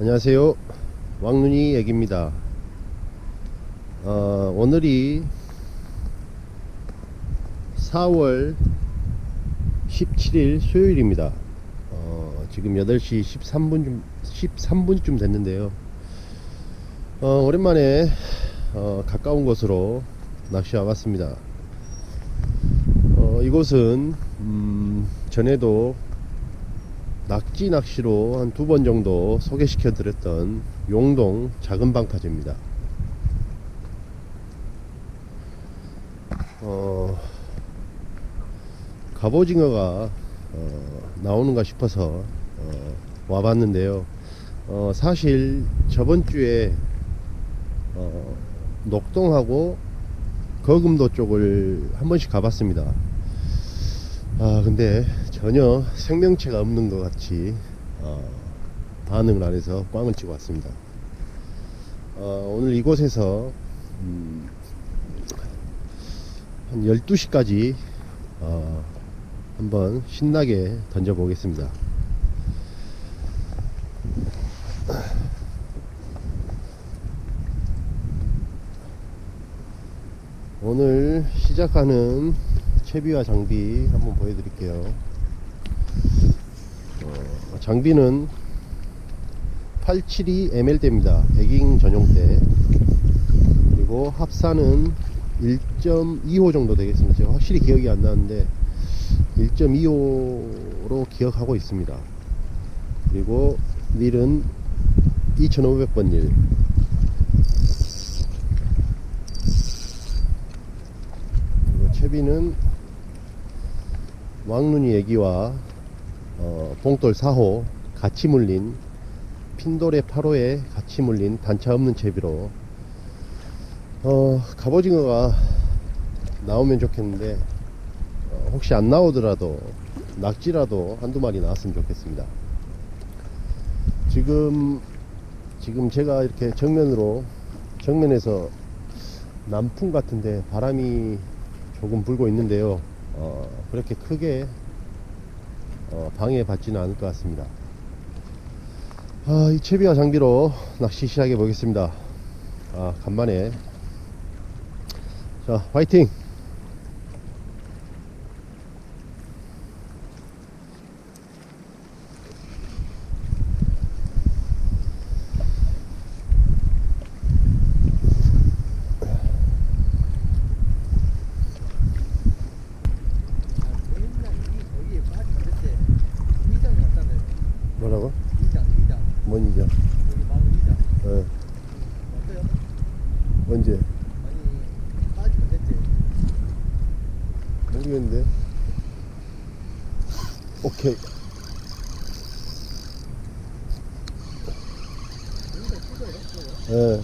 안녕하세요. 왕눈이 얘기입니다. 어, 오늘이 4월 17일 수요일입니다. 어, 지금 8시 13분쯤, 13분쯤 됐는데요. 어, 오랜만에 어, 가까운 곳으로 낚시 와봤습니다. 어, 이곳은 음, 전에도 낙지 낚시로 한 두 번 정도 소개시켜 드렸던 용동 작은 방파제입니다. 어, 갑오징어가 어, 나오는가 싶어서 어, 와봤는데요. 어, 사실 저번 주에 어, 녹동하고 거금도 쪽을 한 번씩 가봤습니다. 아 근데 전혀 생명체가 없는 것 같이 어, 반응을 안 해서 꽝을 치고 왔습니다. 어, 오늘 이곳에서 음, 한 12시까지 어, 한번 신나게 던져보겠습니다. 오늘 시작하는 채비와 장비 한번 보여드릴게요. 어, 장비는 872 ML대입니다. 배깅 전용대. 그리고 합사는 1.25 정도 되겠습니다. 제가 확실히 기억이 안 나는데 1.25로 기억하고 있습니다. 그리고 릴은 2500번 릴. 그리고 채비는 왕눈이 애기와 어, 봉돌 4호 같이 물린 핀돌의 8호에 같이 물린 단차 없는 채비로 어, 갑오징어가 나오면 좋겠는데 어, 혹시 안 나오더라도 낙지라도 한두 마리 나왔으면 좋겠습니다. 지금 지금 제가 이렇게 정면으로 정면에서 남풍 같은데 바람이 조금 불고 있는데요. 어, 그렇게 크게 어, 방해받지는 않을 것 같습니다. 아, 이 채비와 장비로 낚시 시작해 보겠습니다. 아, 간만에. 자, 화이팅! 여기 빠졌을 때 이장이 왔잖아요. 뭐라고? 이장, 이장. 뭔 일이야? 여기 마을 이장. 어, 어때요? 언제? 아니 빠지면 됐지. 모르겠는데. 오케이. 여기가 찍어요. 예.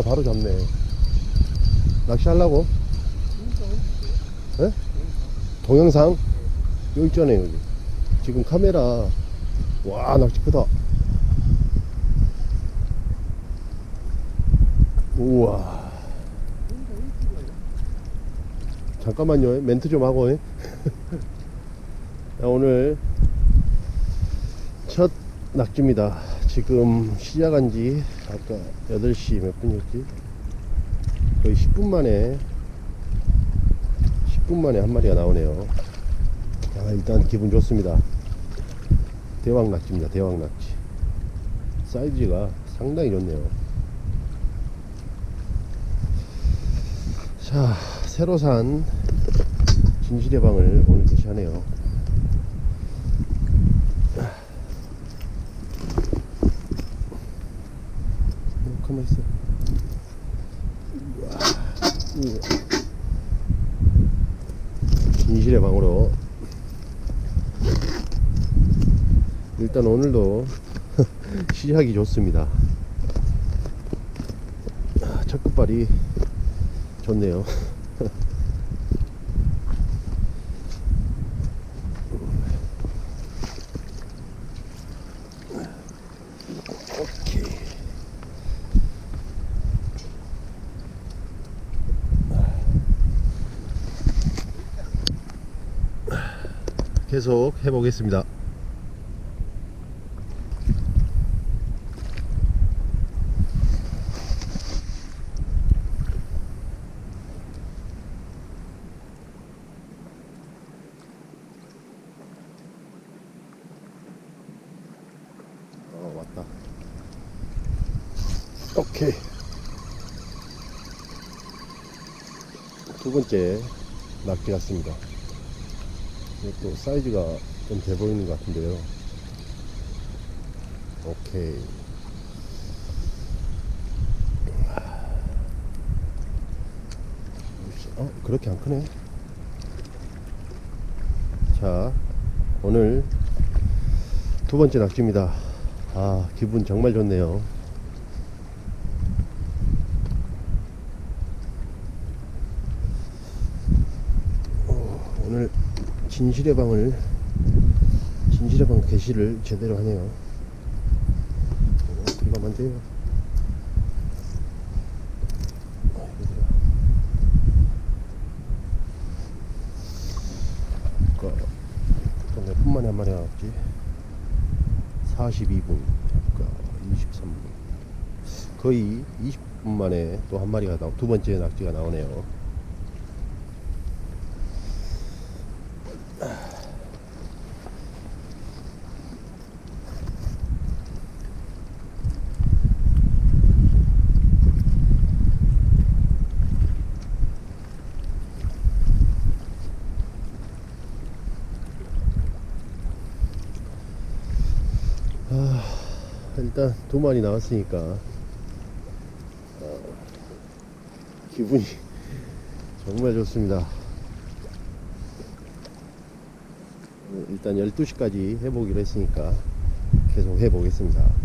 오니까 바로 잡네. 낚시하려고? 예? 동영상? 여기 있잖아요, 여기. 지금 카메라. 와, 낚시 크다. 우와. 잠깐만요. 멘트 좀 하고. 예. 자, 오늘 첫 낙지입니다. 지금 시작한 지 아까 8시 몇 분이었지? 거의 10분 만에 10분 만에 한 마리가 나오네요. 아, 일단 기분 좋습니다. 대왕 낙지입니다. 대왕 낙지. 사이즈가 상당히 좋네요. 자, 새로 산 진실의 방을 오늘 게시하네요. 가만 있어. 진실의 방으로 일단 오늘도 시작이 좋습니다. 아, 첫 끝발이 좋네요. 계속 해보겠습니다. 어, 오케이. 두 번째 낚시 갔습니다. 이것도 사이즈가 좀 돼 보이는 것 같은데요. 오케이. 어, 그렇게 안 크네. 자, 오늘 두 번째 낙지입니다. 아, 기분 정말 좋네요. 어, 오늘 진실의 방을 진실의 방 개시를 제대로 하네요. 어, 들어가면 안 돼요. 그러니까 또몇 분 만에 한 마리 나왔지? 42분, 그러니까 23분. 거의 20분 만에 또 한 마리가 나오, 두 번째 낙지가 나오네요. 아, 일단 두 마리 나왔으니까 어, 기분이 정말 좋습니다. 어, 일단 12시까지 해보기로 했으니까 계속 해보겠습니다.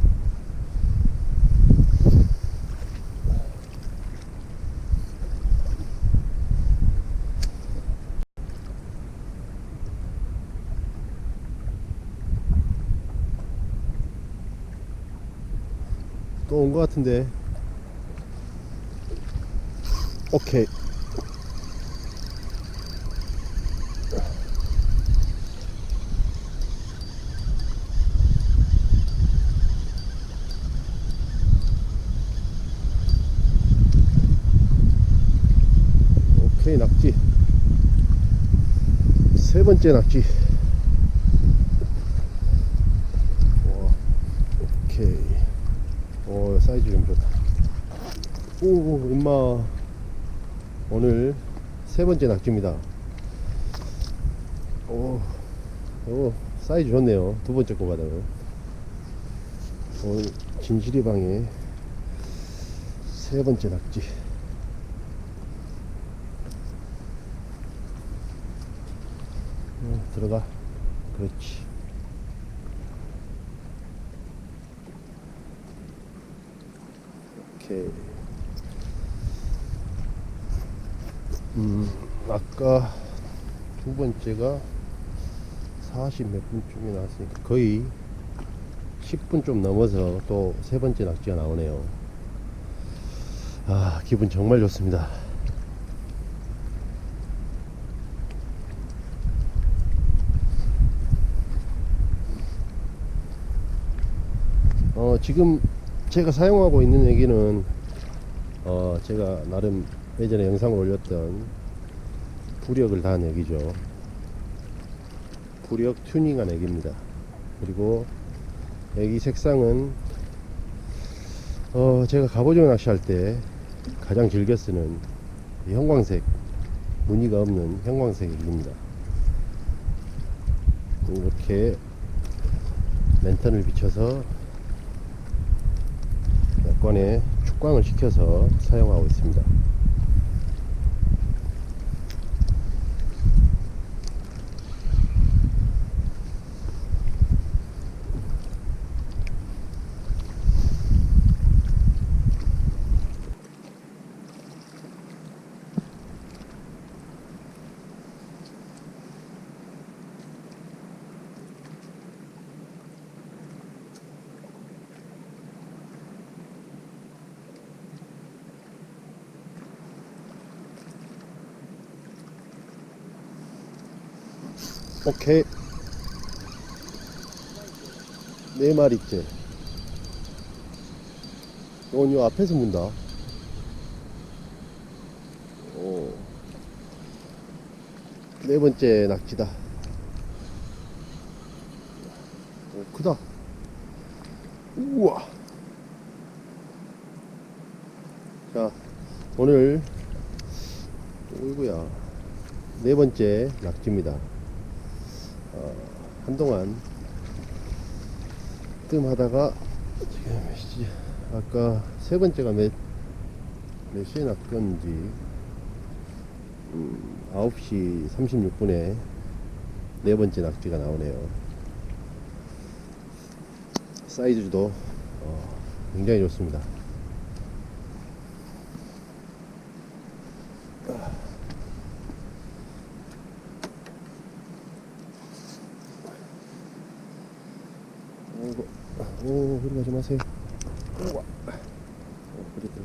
또 온 것 같은데. 오케이. 오케이, 낙지. 세 번째 낙지. 와, 오케이. 오 사이즈 좀 좋다 오 임마 오늘 세 번째 낙지입니다. 오, 오 사이즈 좋네요. 두 번째 거보다는 오늘 진실이 방에 세 번째 낙지. 어, 들어가. 그렇지. 오케이. 음, 아까 두 번째가 40 몇 분쯤에 나왔으니까 거의 10분 좀 넘어서 또 세 번째 낙지가 나오네요. 아, 기분 정말 좋습니다. 어, 지금 제가 사용하고 있는 애기는 어 제가 나름 예전에 영상을 올렸던 부력을 다한 애기죠. 부력 튜닝한 애기입니다. 그리고 애기 색상은 어 제가 갑오징어 낚시할 때 가장 즐겨 쓰는 이 형광색 무늬가 없는 형광색 애기입니다. 이렇게 랜턴을 비춰서 약관에 축광을 시켜서 사용하고 있습니다. 오케이. 네 마리째. 이건 요 앞에서 문다. 오. 네 번째 낙지다. 오, 크다. 우와. 자, 오늘, 어이구야, 네 번째 낙지입니다. 어, 한동안 뜸하다가, 지금 몇 시지? 아까 세 번째가 몇, 몇 시에 낚였는지, 음, 9시 36분에 네 번째 낙지가 나오네요. 사이즈도 어, 굉장히 좋습니다. 아이고, 오, 그리 가지 마세요. 우와. 어, 그래도.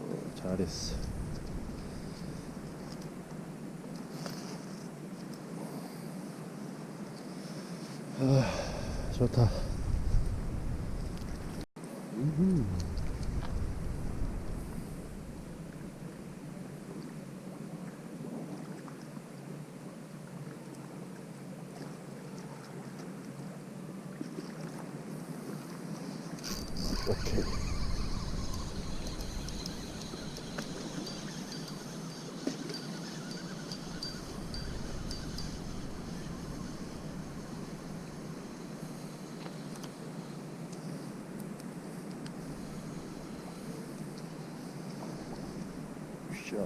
어, 잘했어. 아, 좋다. 음흠. 오케이. 샤.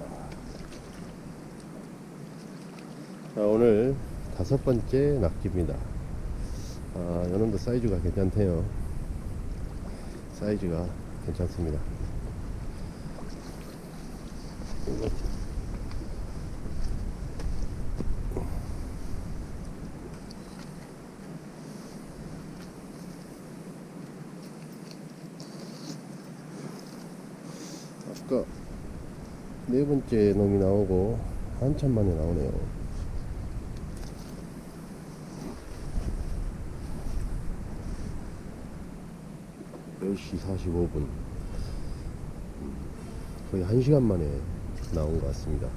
자, 오늘 다섯 번째 낙지입니다. 아, 요놈도 사이즈가 괜찮대요. 사이즈가 괜찮습니다. 이거 아까 네 번째 놈이 나오고 한참 만에 나오네요. 열시 45분. 거의 한시간 만에 나온 것 같습니다.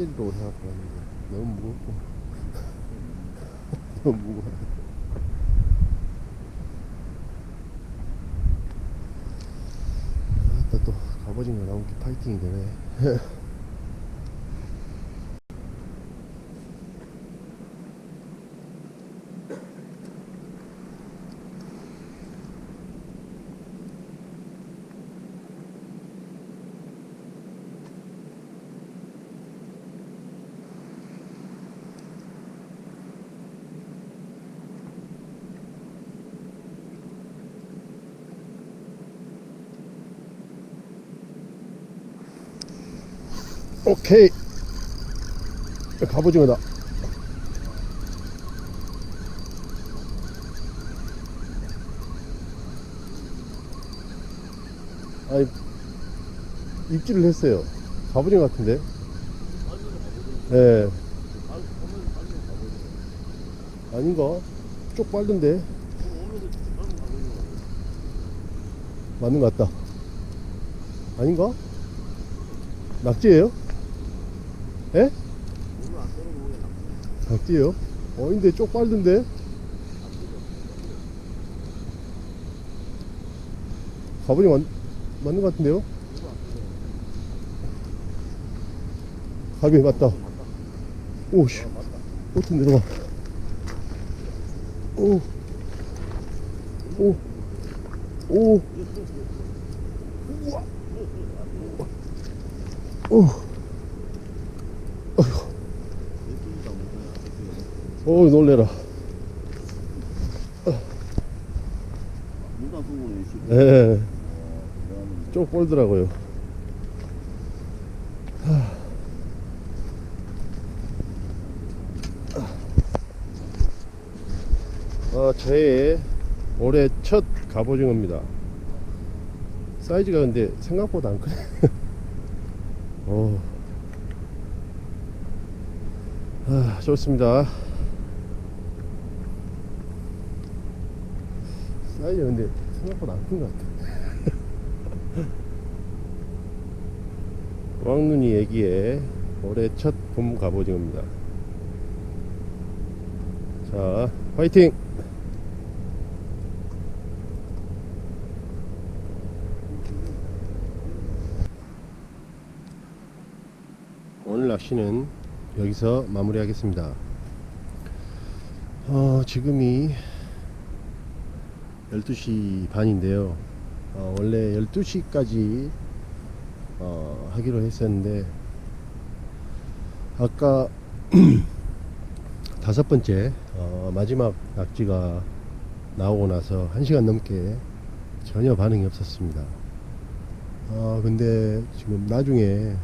배터리로 생각하는데 너무 무겁고 너무 무거워. 아따 또 갑오징어 나온 게 파이팅이 되네. 오케이. 갑오징어다. 아니, 입질을 했어요. 갑오징어 같은데? 예. 아닌가? 쪽 빨던데? 맞는 것 같다. 아닌가? 낙지예요? 예? 낙지예요? 어, 근데 쪽 빨던데? 가보니 맞, 맞는 것 같은데요? 가비 맞다. 오씨. 보트 내려가. 오. 오. 오. 우와. 오. 어휴. 오, 놀래라. 계시고 예. 쪽 볼더라고요. 어, 저의 올해 첫 갑오징어입니다. 사이즈가 근데 생각보다 안 크네. 어. 아, 좋습니다. 사이즈 근데 생각보다 안 큰 것 같아. 왕눈이 애기의 올해 첫 봄 갑오징어입니다. 자, 화이팅! 오늘 낚시는 여기서 마무리하겠습니다. 어, 지금이 12시 반인데요. 어, 원래 12시까지 어, 하기로 했었는데 아까 다섯 번째 어, 마지막 낙지가 나오고 나서 1시간 넘게 전혀 반응이 없었습니다. 아 근데 지금 나중에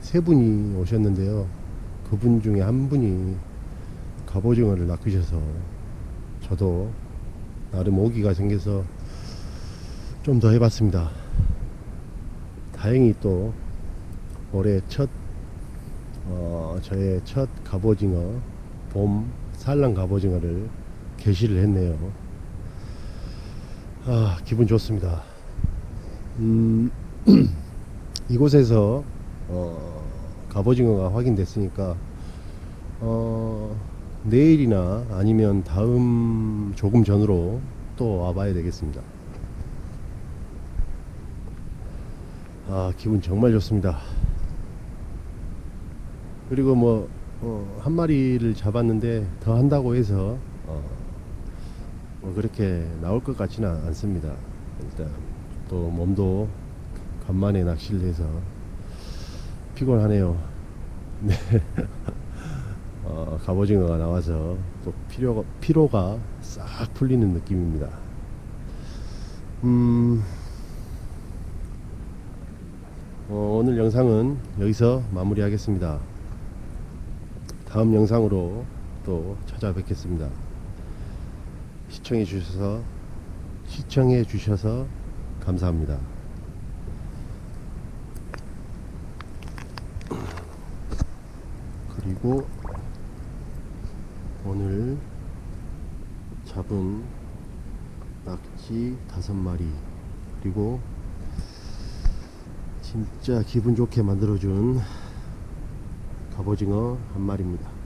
세 분이 오셨는데요. 그분 중에 한 분이 갑오징어를 낚으셔서 저도 나름 오기가 생겨서 좀 더 해봤습니다. 다행히 또 올해 첫 어, 저의 첫 갑오징어 봄 산란 갑오징어를 게시를 했네요. 아 기분 좋습니다. 음, 이곳에서 어, 갑오징어가 확인됐으니까 어, 내일이나 아니면 다음 조금 전으로 또 와봐야 되겠습니다. 아 기분 정말 좋습니다. 그리고 뭐, 어, 한 마리를 잡았는데 더 한다고 해서, 어, 뭐 그렇게 나올 것 같지는 않습니다. 일단, 또 몸도 간만에 낚시를 해서 피곤하네요. 네. 어, 갑오징어가 나와서 또 피로가, 피로가 싹 풀리는 느낌입니다. 음, 어, 오늘 영상은 여기서 마무리하겠습니다. 다음 영상으로 또 찾아뵙겠습니다. 시청해 주셔서 시청해 주셔서 감사합니다. 그리고 오늘 잡은 낙지 다섯 마리 그리고 진짜 기분 좋게 만들어준 갑오징어 한 마리입니다.